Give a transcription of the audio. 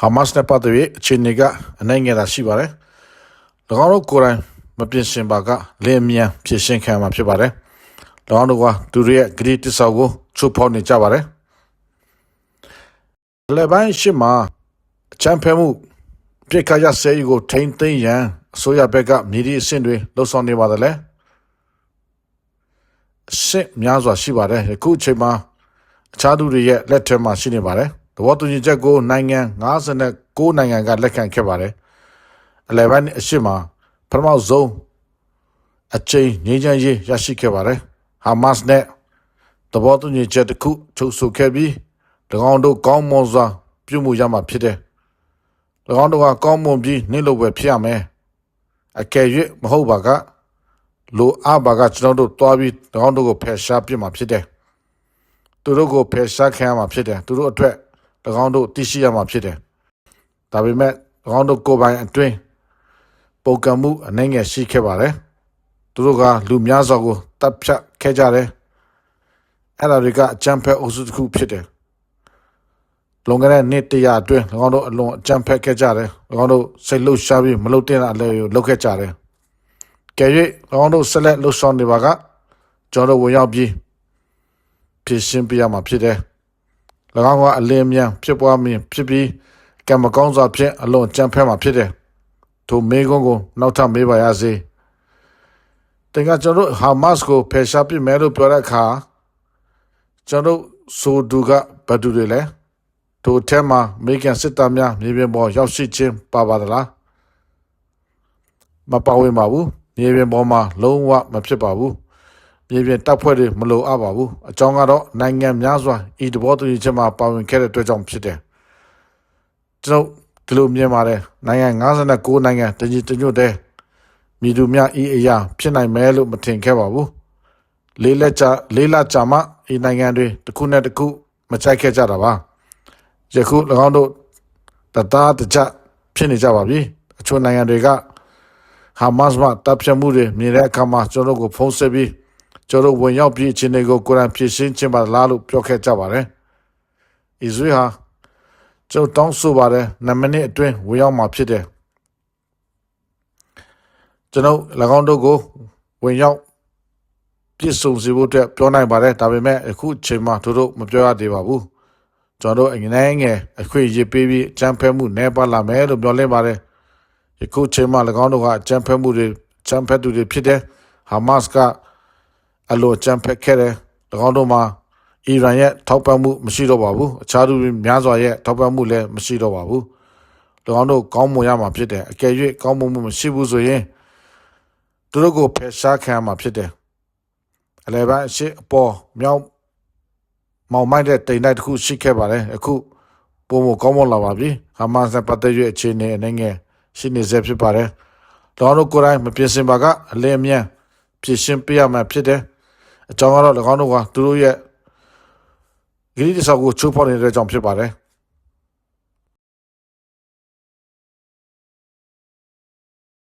ဟာမတ်စ်နဲ့ပတ်သက်ပြီးအခြေအနေကအနိုင်ငယ်တာရှိပါတယ်။၎င်းတို့ကိုယ်တိုင်မပြင်ဆင်ပါကလင်းအမြန်ဖြစ်ရှင်းခံမှာဖြစ်ပါတယ်။၎င်းတို့ကသူတို့ရဲ့ဂရီတစ္ဆောက်ကိုချိုးဖောက်နေကြပါတယ်။လေပိုင်းရှိမှာအချမ်းဖဲမှုပြစ်ခါရဆဲကြီးကိုထိမ့်သိမ်းရန်အစိုးရဘက်ကမြေဒီအဆင့်တွေလှုပ်ဆောင်နေပါတယ်လေ။အဆင့်များစွာရှိပါတယ်။ယခုအချိန်မှာအခြားသူတွေရဲ့လက်ထက်မှာရှိနေပါတယ်။ သဘောတူညီချက်ကိုနိုင်ငံ59နိုင်ငံကလက်ခံခဲ့ပါတယ်။အလယ်ပိုင်းအရှိမပထမဆုံးအချိန်ငြိမ်းချမ်းရေးရရှိခဲ့ပါတယ်။ဟာမတ်စ်နဲ့သဘောတူညီချက်တစ်ခုချုပ်ဆိုခဲ့ပြီး၎င်းတို့ကောင်းမွန်စွာပြုမှုရမှာဖြစ်တယ်။၎င်းတို့ကကောင်းမွန်ပြီးနှိမ့်လို့ပဲဖြစ်ရမယ်။အကယ်၍မဟုတ်ပါကလိုအပ်ပါကကျွန်တော်တို့တွားပြီး၎င်းတို့ကိုဖယ်ရှားပြစ်မှာဖြစ်တယ်။သူတို့ကိုဖယ်ရှားခံရမှာဖြစ်တယ်။သူတို့အတွက်၎ င်းတို့သိရှိရမှာဖြစ်တယ်။ဒါပေမဲ့၎င်းတို့ကိုယ်ပိုင်အတွင်းပုဂ္ဂံမှုအနှဲငယ်ရှိခဲ့ပါတယ်။သူတို့ကလူများစွာကိုတပ်ဖြတ်ခဲ့ကြတယ်။အဲ့ဒါတွေကအကြမ်းဖက်အုပ်စုတစ်ခုဖြစ်တယ်။လွန်ခဲ့တဲ့နှစ်တရာအတွင်း၎င်းတို့အလွန်အကြမ်းဖက်ခဲ့ကြတယ်။၎င်းတို့စိတ်လှုပ်ရှားပြီးမလုပ်တဲ့အလဲကိုလုပ်ခဲ့ကြတယ်။ကဲ၍၎င်းတို့ဆက်လက်လှုပ်ဆောင်နေပါကကျွန်တော်တို့ဝင်ရောက်ပြီးဖြစ်ရှင်းပြရမှာဖြစ်တယ်။၎ င်းကအလင်းမြန်ဖြစ်ပွားမင်းဖြစ်ပြီးကံမကောင်းစွာဖြင့်အလွန်ကြမ်းဖက်မှာဖြစ်တယ်။ထိုမေကွန်းကိုနောက်ထပ်မေးပါရစေ။တင်ကကျွန်တော်တို့ဟာမတ်ကိုဖယ်ရှားပစ်မယ်လို့ပြောတဲ့အခါကျွန်တော်တို့ဆိုသူကဘယ်သူတွေလဲ။ထိုထဲမှာမေကန်စစ်သားများမြေပြင်ပေါ်ရောက်ရှိခြင်းပါပါသလား။မပါဝင်ပါဘူး။မြေပြင်ပေါ်မှာလုံးဝမဖြစ်ပါဘူး။ မြေပြင်တပ်ဖွဲ့တွေမလိုအပ်ပါဘူးအကြောင်းကတော့နိုင်ငံများစွာဤတဘောတူညီချက်မှာပါဝင်ခဲ့တဲ့အတွက်ကြောင့်ဖြစ်တယ်ကျွန်တော်ဒီလိုမြင်ပါတယ်နိုင်ငံ59နိုင်ငံတကြီးတညွတ်တဲ့မိသူများဤအရာဖြစ်နိုင်မယ်လို့မထင်ခဲ့ပါဘူးလေးလက်ချလေးလကြာမှဤနိုင်ငံတွေတစ်ခုနဲ့တစ်ခုမချိုက်ခဲ့ကြတာပါယခု၎င်းတို့တသားတကြဖြစ်နေကြပါပြီအချို့နိုင်ငံတွေကဟာမတ်စ်မှတပ်ဖြတ်မှုတွေမြင်တဲ့အခါမှာကျွန်တော်တို့ကိုဖုံးဆက်ပြီး ကျွန်တော်ဝင်ရောက်ပြီးအခြေအနေကိုကိုယ်တိုင်ဖြစ်ရှင်းခြင်းပါလားလို့ပြောခဲ့ကြပါတယ်။အစ္စရေးဟာကျွန်တော်တောင်းဆိုပါတယ်2မိနစ်အတွင်းဝင်ရောက်မှာဖြစ်တယ်။ကျွန်တော်၎င်းတို့ကိုဝင်ရောက်ပြည့်စုံစေဖို့အတွက်ပြောနိုင်ပါတယ်ဒါပေမဲ့အခုချိန်မှာတို့တို့မပြောရသေးပါဘူး။ကျွန်တော်တို့အငြင်းငယ်အခွင့်အရေးပေးပြီးအကြမ်းဖက်မှုနှဲပါလာမယ်လို့ပြောလင်းပါတယ်။ယခုချိန်မှာ၎င်းတို့ကအကြမ်းဖက်မှုတွေအကြမ်းဖက်သူတွေဖြစ်တဲ့ဟာမတ်စ်က အလိုချမ်းဖက်ခဲ့တယ်၎င်းတို့မှာအီရန်ရဲ့ထောက်ပံ့မှုမရှိတော့ပါဘူးအခြားသူများစွာရဲ့ထောက်ပံ့မှုလည်းမရှိတော့ပါဘူး၎င်းတို့ကောင်းမွန်ရမှာဖြစ်တယ်အကယ်၍ကောင်းမွန်မှုမရှိဘူးဆိုရင်သူတို့ကိုဖယ်ရှားခံရမှာဖြစ်တယ်အလဲပိုင်းအရှိအပေါ်မြောက်မောင်မိုက်တဲ့တိမ်တိုက်တစ်ခုရှိခဲ့ပါတယ်အခုပုံမကောင်းမွန်လာပါပြီဟာမတ်စ်ပတ်သက်၍အခြေအနေအနေငယ်ရှိနေစေဖြစ်ပါတယ်တော်တို့ကိုယ်တိုင်မပြင်ဆင်ပါကအလင်းအမြန်ဖြစ်ရှင်းပြရမှာဖြစ်တယ် အကြောင်းကတော့၎င်းတို့ကသူတို့ရဲ့ဂရိတဆောက်ကိုချိုးဖောက်နေတဲ့ကြောင့်ဖြစ်ပါတယ်